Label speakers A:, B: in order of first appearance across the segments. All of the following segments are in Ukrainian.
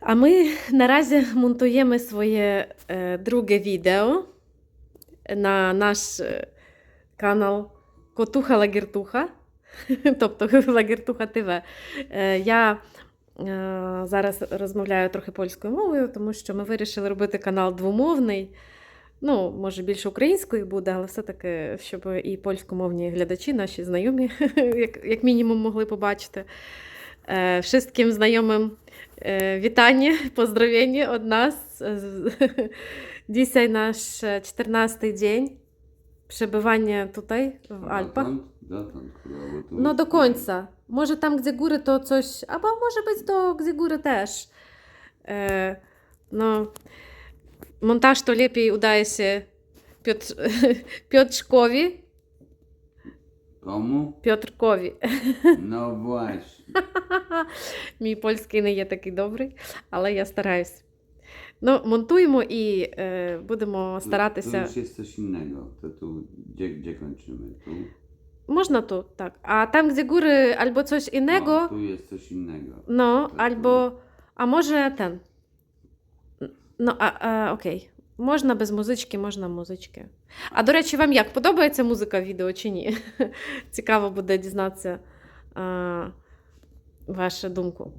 A: А ми наразі монтуємо своє е, друге відео на наш е, канал Котуха Лагертуха, тобто Лагертуха ТВ. Е, я е, зараз розмовляю трохи польською мовою, тому що ми вирішили робити канал двомовний. Ну, може, більше українською буде, але все-таки, щоб і польськомовні глядачі, наші знайомі, як, як мінімум, могли побачити. Е, znajomym e, witanie, pozdrowienie od nas. Z- Dzisiaj nasz e, 14 dzień przebywania tutaj w Alpach. No do końca. Może tam, gdzie góry, to coś, albo może być to, gdzie góry też. E, no, montaż to lepiej udaje się Piotr, Piotrkowi.
B: Komu?
A: Piotrkowi.
B: No właśnie.
A: Мій польський не є такий добрий, але я стараюсь. Ну, монтуємо і е, будемо
B: Tu
A: старатися.
B: już jest coś innego. To tu, gdzie, gdzie kończymy? Tu?
A: Можна тут, так. А там, де góry, albo coś
B: No,
A: innego,
B: tu jest coś innego.
A: no,
B: to
A: albo. А може ten. Ну, а, а, окей. Можна без музички, можна музички. А до речі, вам як подобається музика в відео чи ні? Цікаво буде дізнатися а, вашу думку.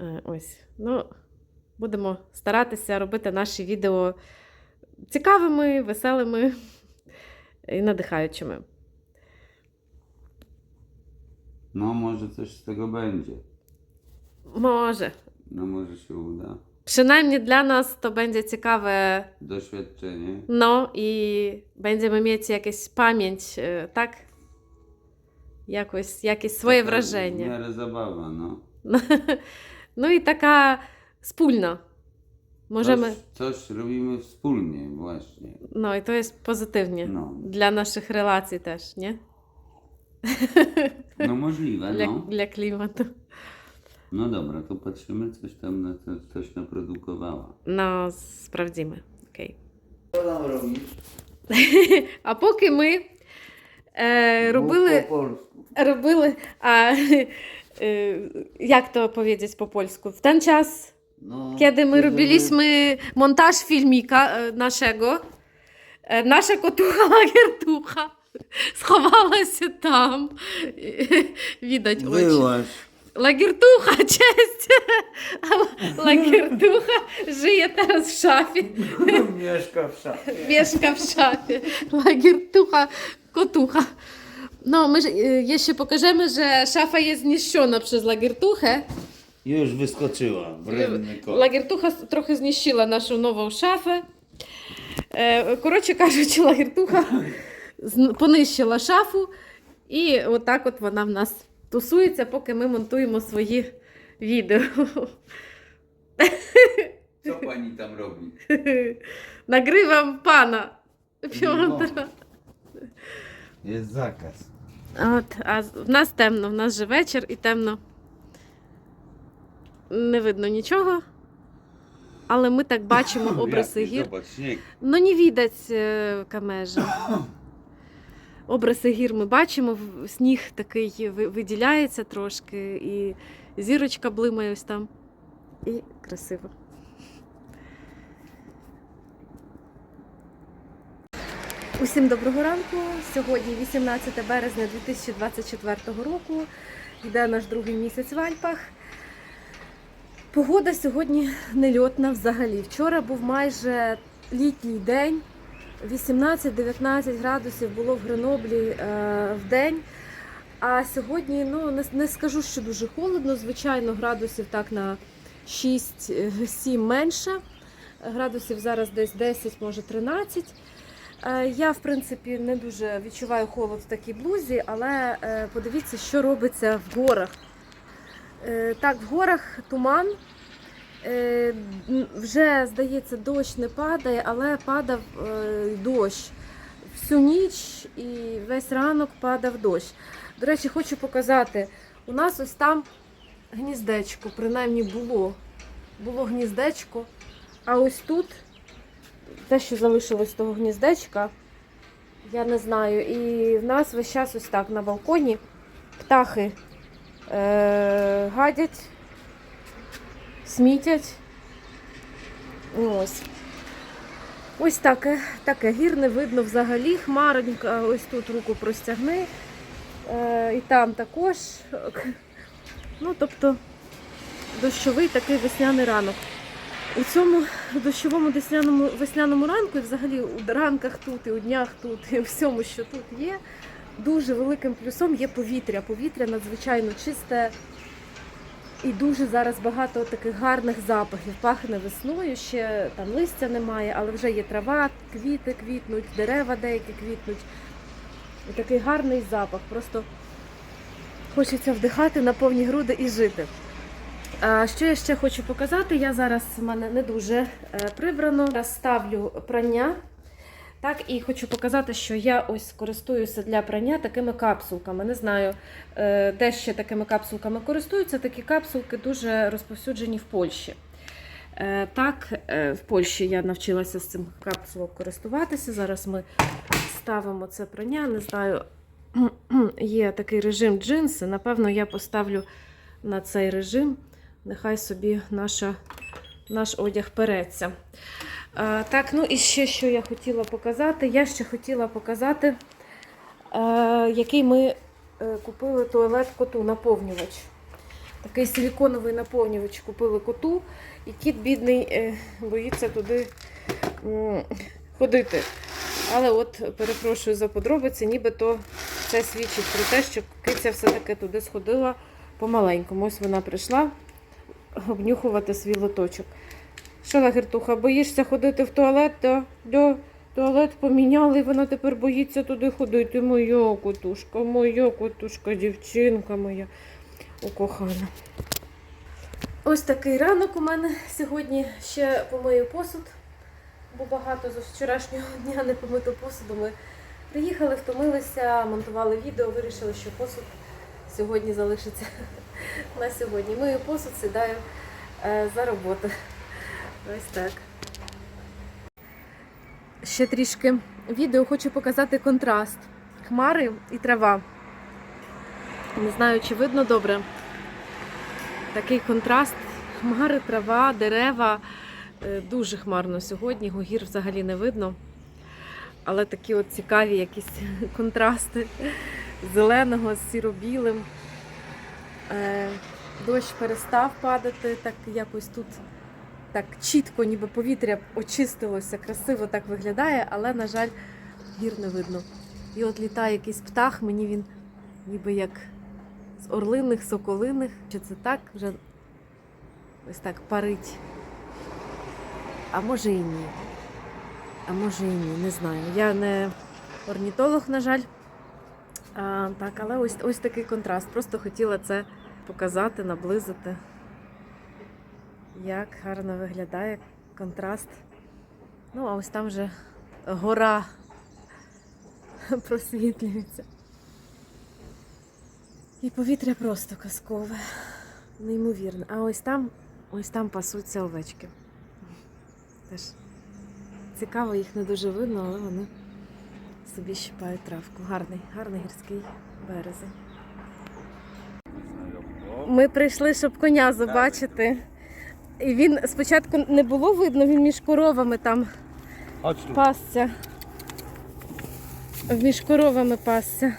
A: Е, ось. Ну, будемо старатися робити наші відео цікавими, веселими і надихаючими.
B: No może coś z tego będzie.
A: Може.
B: No może się uda.
A: Przynajmniej dla nas to będzie ciekawe,
B: Doświadczenie.
A: no i będziemy mieć jakąś pamięć, e, tak? Jakoś, jakieś swoje
B: Taka W
A: wrażenie.
B: miarę zabawa, no.
A: No i taka wspólna. Możemy,
B: Coś, coś robimy wspólnie właśnie.
A: no i to jest pozytywnie.
B: No,
A: Dla naszych relacji też, nie?
B: no możliwe,
A: Dla,
B: no.
A: dla klimatu.
B: No dobra, to patrzymy, coś tam na, co- coś naprodukowała.
A: No, sprawdzimy. Okej.
C: Co tam robisz?
A: А поки ми е,
C: Mów
A: робили.
C: po polsku.
A: робили. А е, як to powiedzieć po polsku? W ten czas,
C: No,
A: kiedy my
C: kiedy
A: robiliśmy montaż filmika e, naszego, e, nasza kotucha Lagiertucha schowała się tam. Widać
C: my-
A: oczy.
C: Byłaś.
A: Lagiertucha, cześć! Lagiertucha żyje teraz w szafie.
C: Mieszka w szafie.
A: Mieszka w szafie. Lagiertucha, kotucha. No, my, y, jeśli pokażemy, że szafa jest zniszczona przez Lagiertuchę,
C: Już wyskoczyła, wredny kot.
A: Лагертуха с- трохи знищила нашу нову шафу. Е, Коротше кажучи, лагертуха зн- понищила шафу, і отак от вона в нас тусується, поки ми монтуємо свої відео.
B: Co pani tam robi?
A: Нагривам пана Пьотра.
C: Jest zakaz.
A: От, а в нас темно, в нас же вечір і темно. Не видно нічого. Але ми так бачимо обриси гір. Ну, не видать е, камежа. Обриси гір ми бачимо, сніг такий виділяється трошки, і зірочка блимає ось там. І красиво. Усім доброго ранку. Сьогодні 18 березня 2024 року. Йде наш другий місяць в Альпах. Погода сьогодні нельотна взагалі. Вчора був майже літній день. 18-19 градусів було в Греноблі е, в день. А сьогодні ну, не, не скажу, що дуже холодно. Звичайно, градусів так на 6-7 менше. Градусів зараз десь 10, може 13. Е, Я, в принципі, не дуже відчуваю холод в такій блузі, але е, подивіться, що робиться в горах. Е, Так, в горах туман. Вже, здається, дощ не падає, але падав дощ всю ніч і весь ранок падав дощ. До речі, хочу показати. У нас ось там гніздечко, принаймні було. Було гніздечко. А ось тут те, що залишилось того гніздечка, я не знаю. І в нас весь час ось так на балконі птахи е- гадять смітять. Ось. Ось таке, таке гір не видно взагалі. Хмаронька, ось тут руку простягни. Е, і там також. Ну, тобто, дощовий такий весняний ранок. У цьому дощовому весняному, весняному ранку, і взагалі у ранках тут, і у днях тут, і у всьому, що тут є, дуже великим плюсом є повітря. Повітря надзвичайно чисте. І дуже зараз багато таких гарних запахів. Пахне весною, ще там листя немає, але вже є трава, квіти квітнуть, дерева деякі квітнуть. І такий гарний запах. Просто хочеться вдихати на повні груди і жити. Що я ще хочу показати? Я зараз в мене не дуже е, прибрано. Ставлю прання. Так, і хочу показати, що я ось користуюся для прання такими капсулками. Не знаю, е, де ще такими капсулками користуються. Такі капсулки дуже розповсюджені в Польщі. Е, Так, в Польщі я навчилася з цим капсулом користуватися. Зараз ми ставимо це прання. Не знаю, є такий режим джинси. Напевно, я поставлю на цей режим. Нехай собі наша, наш одяг переться. А, так, ну і ще що я хотіла показати. Я ще хотіла показати, е, який ми е, купили туалет коту наповнювач. Такий силіконовий наповнювач купили коту, і кіт бідний е, боїться туди ходити. Але от перепрошую за подробиці, нібито це свідчить про те, що киця все-таки туди сходила помаленькому. Ось вона прийшла обнюхувати свій лоточок. Що, Лагертуха, боїшся ходити в туалет? Да? Да. Туалет поміняли, і вона тепер боїться туди ходити. Моя котушка, моя котушка, дівчинка моя укохана. Ось такий ранок у мене сьогодні ще помию посуд, бо багато з вчорашнього дня не помито посуду. Ми приїхали, втомилися, монтували відео, вирішили, що посуд сьогодні залишиться на сьогодні. Мию посуд, сідаю е, за роботу. Ось так. Ще трішки відео хочу показати контраст. Хмари і трава. Не знаю, чи видно добре. Такий контраст. Хмари, трава, дерева. Е, Дуже хмарно сьогодні, гір взагалі не видно. Але такі от цікаві якісь контрасти зеленого з сіро-білим. Е, Дощ перестав падати, так якось тут так чітко, ніби повітря очистилося, красиво так виглядає, але, на жаль, гір не видно. І от літає якийсь птах, мені він ніби як з орлиних, соколиних. Чи це так вже ось так парить? А може і ні. А може і ні, не знаю. Я не орнітолог, на жаль. А, так, але ось, ось такий контраст. Просто хотіла це показати, наблизити. Як гарно виглядає контраст. Ну, а ось там вже гора просвітлюється. І повітря просто казкове, неймовірне. А ось там, ось там пасуться овечки. Теж цікаво, їх не дуже видно, але вони собі щипають травку. Гарний, гарний гірський березень. Ми прийшли, щоб коня забачити. І він спочатку не було видно, він між коровами там пасся. Між коровами пасся.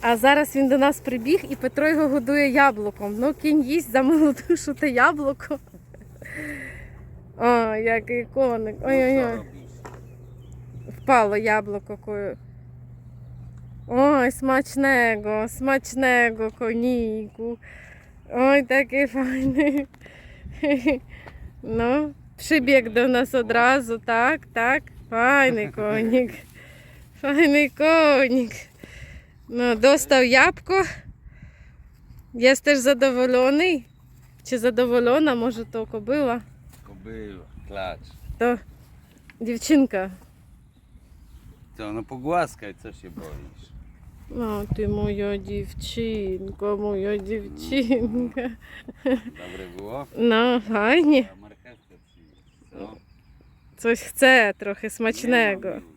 A: А зараз він до нас прибіг і Петро його годує яблуком. Ну, кінь їсть за милу душу те яблуко. О, який коник. Ой-ой-ой. Впало яблуко. ко- Ой, смачnego, смачnego koниku. Oj, taki fajny. No, przybiegł do nas od razu, tak, tak. Fajny konik. Fajny konik. No, dostał jabłko. Jesteś zadowolony? Czy zadowolona? Może to kobyła?
C: Kobyła, klacz.
A: To dziewczynka.
C: Co, no pogłaskaj, co się boisz?
A: No, ty moja dziewczynko, moja dziewczynka.
C: Dobre było?
A: No, fajnie.
C: A marchewkę przynieść, co?
A: Coś chce trochę smacznego.
C: Nie mam już.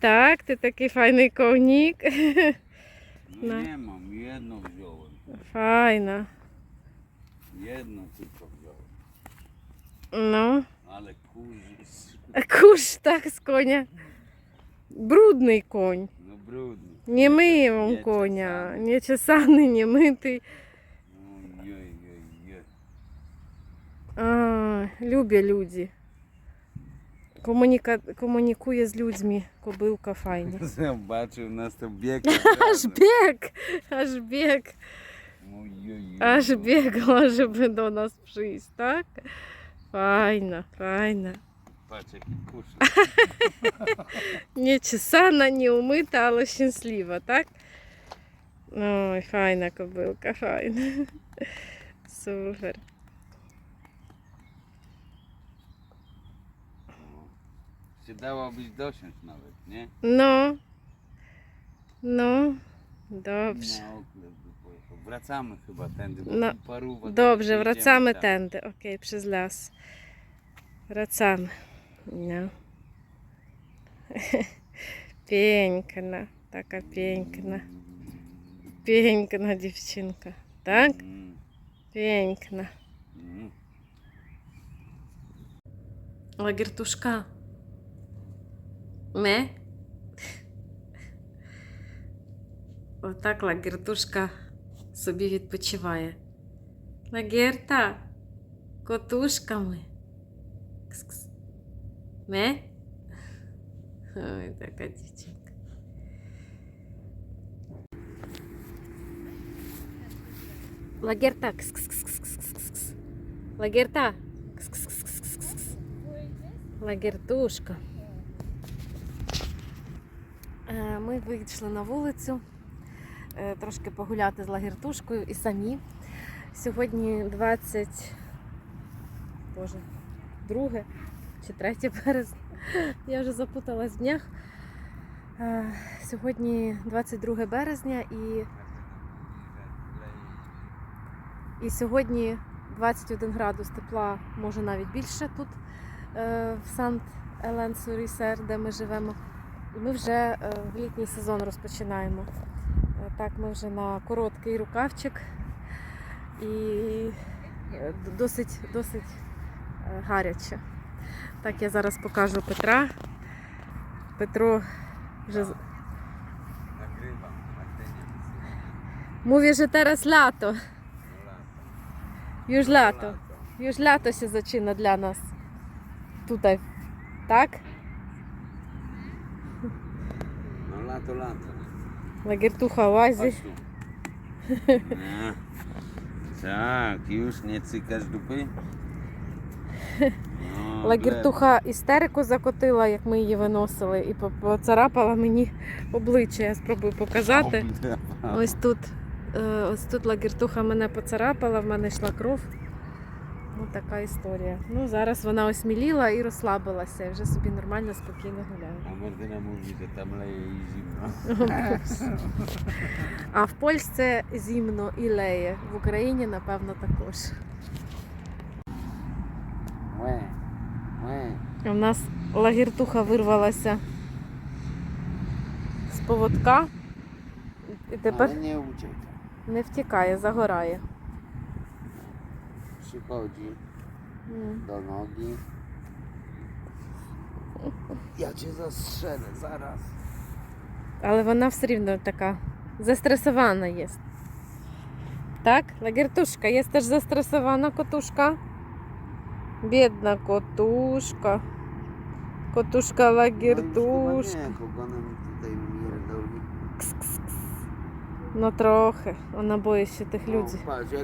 A: Tak, ty taki fajny konik.
C: No,
A: No.
C: nie mam, jedno wziąłem.
A: Fajna.
C: Jedno tylko wziąłem.
A: No.
C: Ale kurz.
A: Kurz tak z konia. Brudний конь.
C: Brudny.
A: Не миємо
C: Nie
A: коня.
C: czesany.
A: Не чесаний, не митий.
C: Ой-ой-ой.
A: А, любі люди. Комуніка... Комунікує з людьми. Кобилка файна.
C: Бачив, у нас там біг.
A: Аж біг! Аж!
C: Ой-ой-ой.
A: Аж бігла, щоб до нас прийти, так? Файна, файна.
C: Patrz jaki kurz.
A: nie czesana, nie umyta, ale szczęśliwa, tak? Oj, fajna kobylka, fajna. Super.
C: Się dałobyś dosiąść nawet, nie?
A: No. No. Dobrze.
C: Wracamy chyba tędy, bo
A: no. Dobrze, wracamy
C: tam.
A: tędy, okej, okay, przez las. Wracamy. No. Piękna, taka piękna. Piękna dziewczynka, tak?
C: Mm,
A: Piękna.
C: mm.
A: Лагертушка. Ме? Отак лагертушка собі відпочиває. Лагерта, котушками. Кс-кс. Ме? Ой, така дівчинка. Лагерта. Лагерта. Лагертушка. Е, Ми вийшли на вулицю е, трошки погуляти з лагертушкою і самі. Сьогодні 20, боже, 2 чи 3 березня. Я вже запуталась в днях. Е, Сьогодні 22 березня і, і сьогодні 21 градус тепла, може навіть більше тут е, в сант елен сурісер де ми живемо. І ми вже е, в літній сезон розпочинаємо. Так, ми вже на короткий рукавчик і досить, досить гаряче. Так, я зараз покажу Петра. Петро вже з-
C: Nagrywam, tak ty nie
A: mówi, że teraz lato.
C: wysyłaj.
A: Już lato. Już lato się zaczyna dla nas. Tutaj. Tak?
C: No lato, lato.
A: Лагертуха łazi.
C: Chodź tu. No. Tak, już nie cykasz dupy? No,
A: Лагертуха істерику закотила, як ми її виносили, і поцарапала мені обличчя. Я спробую показати. Ось тут, е, ось тут лагертуха мене поцарапала, в мене йшла кров. Ну, така історія. Ну, зараз вона осміліла і розслабилася, і вже собі нормально, спокійно гуляє.
C: Martyna mówi, że tam leje i zimno.
A: А в Польsce зімно і леє. В Україні, напевно, також. У нас лагертуха вирвалася з поводка. І тепер
C: nie
A: не втікає, загорає.
C: Przychodzi
A: М.
C: do nogi. Ja cię zastrzelę zaraz.
A: Але вона все рівно така застresowана є. Так, лагертушка, є теж застresowана котушка. Бідна котушка. Котушка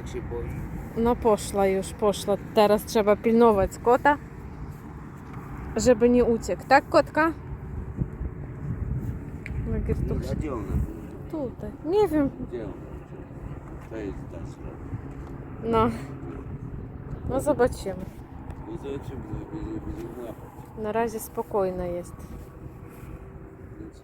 A: się
C: boi.
A: No poszła już, poszła. Teraz trzeba pilnować kota, żeby nie uciekł. Tak, kotka? Лагертушка.
C: A gdzie ona?
A: Tutaj. Nie wiem.
C: To jest.
A: No. No zobaczymy.
C: I zobaczymy, będzie, będzie łapać.
A: Na razie spokojna jest.
C: Więc